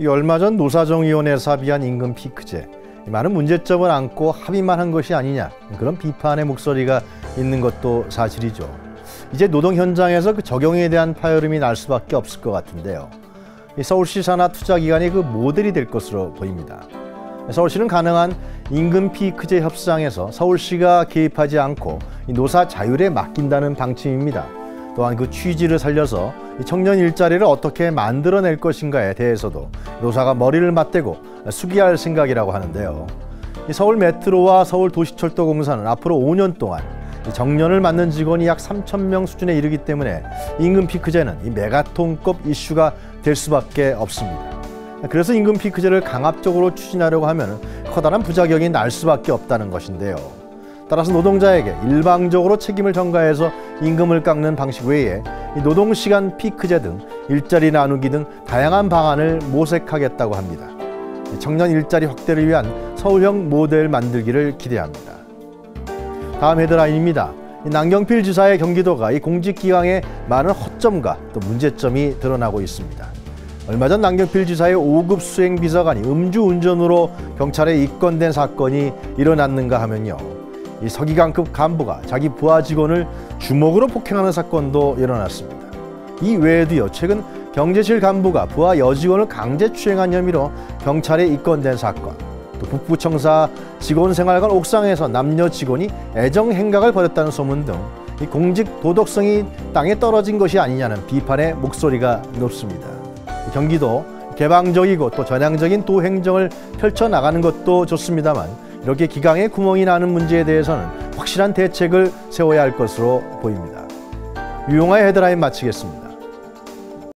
이 얼마 전 노사정위원회에서 합의한 임금 피크제 많은 문제점을 안고 합의만 한 것이 아니냐 그런 비판의 목소리가 있는 것도 사실이죠. 이제 노동 현장에서 그 적용에 대한 파열음이 날 수밖에 없을 것 같은데요. 이 서울시 산하 투자기관이 그 모델이 될 것으로 보입니다. 서울시는 가능한 임금 피크제 협상에서 서울시가 개입하지 않고 노사 자율에 맡긴다는 방침입니다. 또한 그 취지를 살려서 청년 일자리를 어떻게 만들어낼 것인가에 대해서도 노사가 머리를 맞대고 수기할 생각이라고 하는데요. 서울 메트로와 서울 도시철도공사는 앞으로 5년 동안 정년을 맞는 직원이 약 3천 명 수준에 이르기 때문에 임금 피크제는 이 메가톤급 이슈가 될 수밖에 없습니다. 그래서 임금 피크제를 강압적으로 추진하려고 하면 커다란 부작용이 날 수밖에 없다는 것인데요. 따라서 노동자에게 일방적으로 책임을 전가해서 임금을 깎는 방식 외에 노동시간 피크제 등 일자리 나누기 등 다양한 방안을 모색하겠다고 합니다. 청년 일자리 확대를 위한 서울형 모델 만들기를 기대합니다. 다음 헤드라인입니다. 남경필 지사의 경기도가 이 공직기강의 많은 허점과 또 문제점이 드러나고 있습니다. 얼마 전 남경필 지사의 5급 수행 비서관이 음주운전으로 경찰에 입건된 사건이 일어났는가 하면요. 이 서기관급 간부가 자기 부하 직원을 주먹으로 폭행하는 사건도 일어났습니다. 이 외에도요, 최근 경제실 간부가 부하 여직원을 강제 추행한 혐의로 경찰에 입건된 사건, 또 북부청사 직원생활관 옥상에서 남녀 직원이 애정 행각을 벌였다는 소문 등 이 공직 도덕성이 땅에 떨어진 것이 아니냐는 비판의 목소리가 높습니다. 경기도 개방적이고 또 전향적인 도 행정을 펼쳐 나가는 것도 좋습니다만 이렇게 기강에 구멍이 나는 문제에 대해서는 확실한 대책을 세워야 할 것으로 보입니다. 유용화의 헤드라인 마치겠습니다.